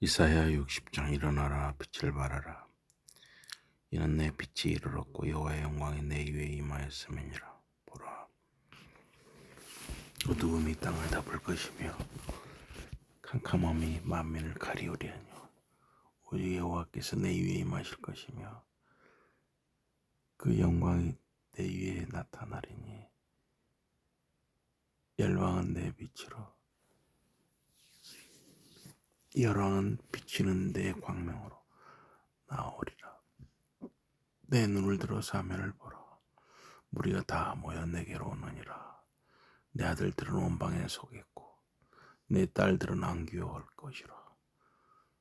이사야 60장 일어나라 빛을 발하라. 이는 내 빛이 이르렀고 여호와의 영광이 내 위에 임하였음이니라. 보라. 어두움이 땅을 덮을 것이며 캄캄함이 만민을 가리우리하뇨 오직 여호와께서 내 위에 임하실 것이며 그 영광이 내 위에 나타나리니 열왕은 내 빛으로 열왕은 비치는 내 광명으로 나오리라. 내 눈을 들어 사면을 보라. 무리가 다 모여 내게로 오느니라. 내 아들들은 원방에 속했고 내 딸들은 안귀어할 것이라.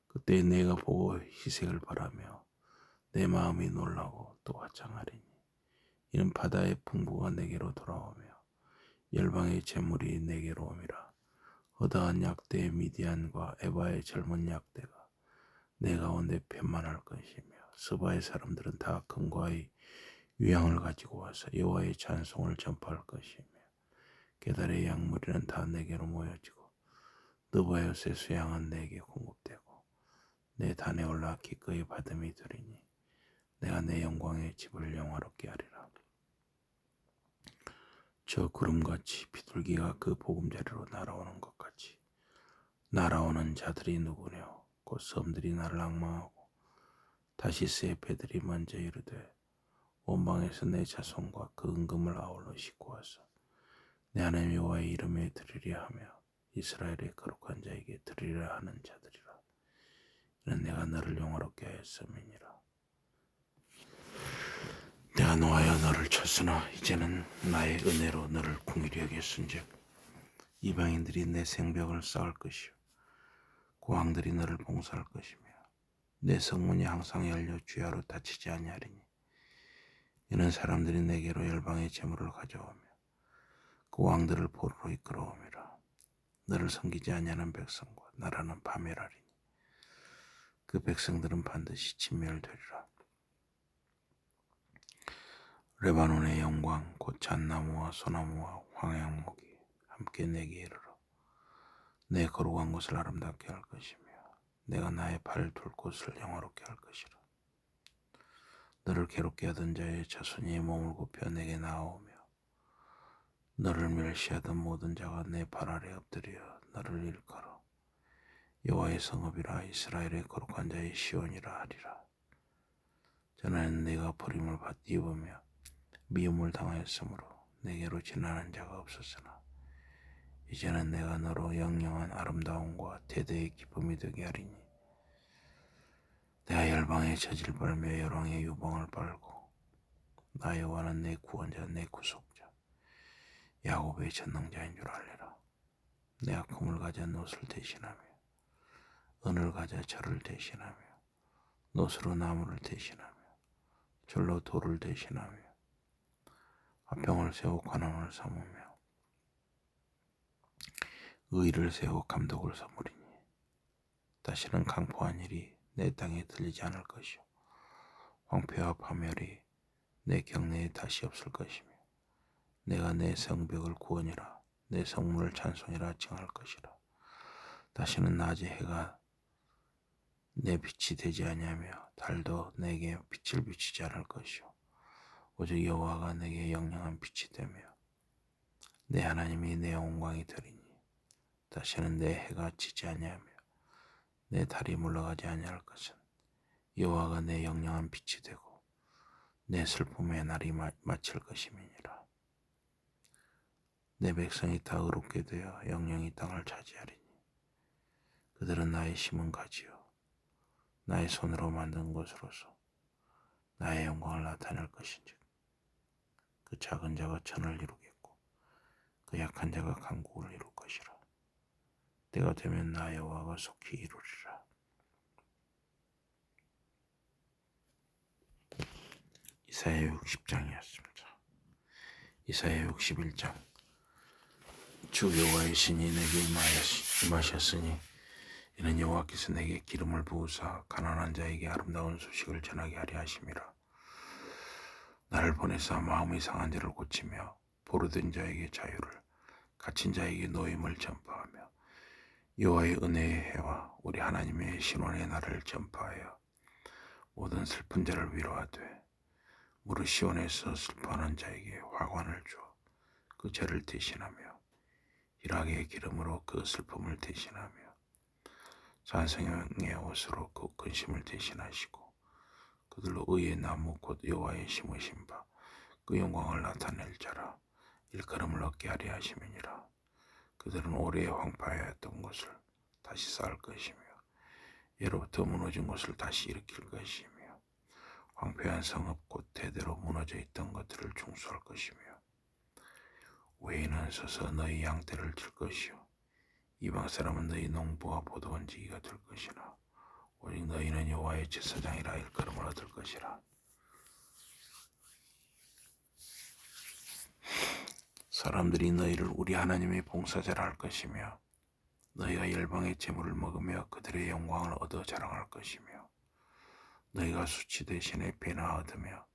그때 내가 보고 희색을 바라며 내 마음이 놀라고 또 화창하리니 이는 바다의 풍부가 내게로 돌아오며 열방의 재물이 내게로 오미라. 허다한 약대의 미디안과 에바의 젊은 약대가 내 가운데 편만할 것이며 스바의 사람들은 다 금과의 유향을 가지고 와서 여호와의 찬송을 전파할 것이며 게달의 약물이는 다 내게로 모여지고 느바요의 수양은 내게 공급되고 내 단에 올라 기꺼이 받음이 되리니 내가 내 영광의 집을 영화롭게 하리라. 저 구름같이 비둘기가 그 보금자리로 날아오는 것 날아오는 자들이 누구냐? 곧 섬들이 나를 악망하고 다시스의 배들이 먼저 이르되 원방에서 내 자손과 그 은금을 아울러 싣고 와서 내 하나님 여호와의 이름에 드리려 하며 이스라엘의 거룩한 자에게 드리려 하는 자들이라. 이는 내가 너를 영화롭게 하였음이니라. 내가 노하여 너를 쳤으나 이제는 나의 은혜로 너를 궁일히 여겼은즉 이방인들이 내 생벽을 쌓을 것이요 고왕들이 너를 봉사할 것이며 내 성문이 항상 열려 주야로 닫히지 아니하리니 이는 사람들이 내게로 열방의 재물을 가져오며 그 왕들을 보루로 이끌어오미라. 너를 섬기지 아니하는 백성과 나라는 파멸하리니 그 백성들은 반드시 진멸되리라. 레바논의 영광 곧 잣나무와 소나무와 황양목이 함께 내게 이르러 내 거룩한 곳을 아름답게 할 것이며 내가 나의 발둘 곳을 영화롭게 할 것이라. 너를 괴롭게 하던 자의 자손이 몸을 굽혀 내게 나오며 너를 멸시하던 모든 자가 내 발 아래 엎드려 너를 일컬어 여호와의 성읍이라 이스라엘의 거룩한 자의 시온이라 하리라. 전에는 내가 버림을 받 입으며 미움을 당하였으므로 내게로 지나는 자가 없었으나 이제는 내가 너로 영영한 아름다움과 대대의 기쁨이 되게 하리니 내가 열방의 저질 빨며 열왕의 유방을 빨고 나 여호와는 내 구원자 내 구속자 야곱의 전능자인 줄 알리라. 내가 금을 가져 노을 대신하며 은을 가져 절을 대신하며 노스로 나무를 대신하며 절로 돌을 대신하며 화병을 세워 관원을 삼으며 의를 세워 감독을 삼으리니 다시는 강포한 일이 내 땅에 들리지 않을 것이요 황폐와 파멸이 내 경내에 다시 없을 것이며 내가 내 성벽을 구원이라 내 성문을 찬송이라 칭할 것이라. 다시는 낮에 해가 내 빛이 되지 아니하며 달도 내게 빛을 비치지 않을 것이요 오직 여호와가 내게 영영한 빛이 되며 내 하나님이 내 영광이 되리니 다시는 내 해가 지지 아니하며 내 달이 물러가지 아니할 것은 여호와가 내 영영한 빛이 되고 내 슬픔의 날이 마, 마칠 것임이니라 내 백성이 다 의롭게 되어 영영이 땅을 차지하리니 그들은 나의 심은 가지요 나의 손으로 만든 것으로서 나의 영광을 나타낼 것인즉 그 작은 자가 천을 이루겠고 그 약한 자가 강국을 이룰 것이라. 때가 되면 나 여호와가 속히 이루리라. 이사야 60장이었습니다. 이사야 61장 주 여호와의 신이 내게 임하셨으니 이는 여호와께서 내게 기름을 부으사 가난한 자에게 아름다운 소식을 전하게 하려 하심이라. 나를 보내사 마음이 상한 자를 고치며 보르된 자에게 자유를 갇힌 자에게 노임을 전파하며 여호와의 은혜의 해와 우리 하나님의 신원의 날을 전파하여 모든 슬픈 자를 위로하되 무릇 시온에서 슬퍼하는 자에게 화관을 주어 그 죄를 대신하며 희락의 기름으로 그 슬픔을 대신하며 산성형의 옷으로 그 근심을 대신하시고 그들로 의의 나무 곧 여호와의 심으신 바 그 영광을 나타낼 자라 일컬음을 얻게 하려 하심이니라 그들은 오래 황폐하였던 것을 다시 쌓을 것이며 예로부터 무너진 것을 다시 일으킬 것이며 황폐한 성읍 곧 대대로 무너져 있던 것들을 중수할 것이며 외인은 서서 너희 양떼를 칠 것이요 이방 사람은 너희 농부와 보도원지기가 될 것이나 오직 너희는 여호와의 제사장이라 일컬음을 얻을 것이라 사람들이 너희를 우리 하나님의 봉사자라 할 것이며 너희가 열방의 재물을 먹으며 그들의 영광을 얻어 자랑할 것이며 너희가 수치 대신에 배나 얻으며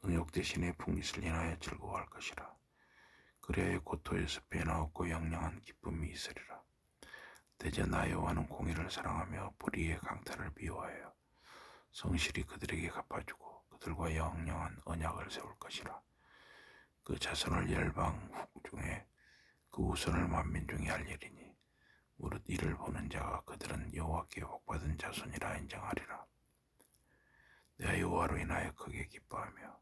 능욕 대신에 풍깃을 인하여 즐거워할 것이라. 그래야 고토에서 배나 얻고 영영한 기쁨이 있으리라. 대저 나 여호와는 공의를 사랑하며 불의의 강탈을 미워하여 성실히 그들에게 갚아주고 그들과 영영한 언약을 세울 것이라 그 자손을 열방 중에 그 우선을 만민 중에 알리리니 무릇 이를 보는 자가 그들은 여호와께 복받은 자손이라 인정하리라. 내가 여호와로 인하여 크게 기뻐하며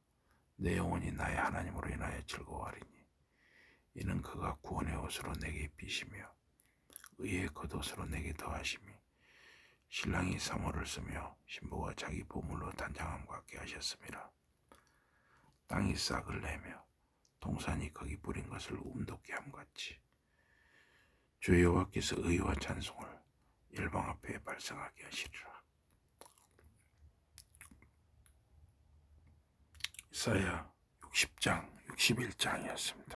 내 영혼이 나의 하나님으로 인하여 즐거워하리니 이는 그가 구원의 옷으로 내게 입히시며 의의 겉옷으로 내게 더하심이 신랑이 사모를 쓰며 신부가 자기 보물로 단장함 같게 하셨습니다. 땅이 싹을 내며 동산이 거기 뿌린 것을 움돋게 함같이 주 여호와께서 의와 찬송을 열방 앞에 발생하게 하시리라. 이사야 60장 61장이었습니다.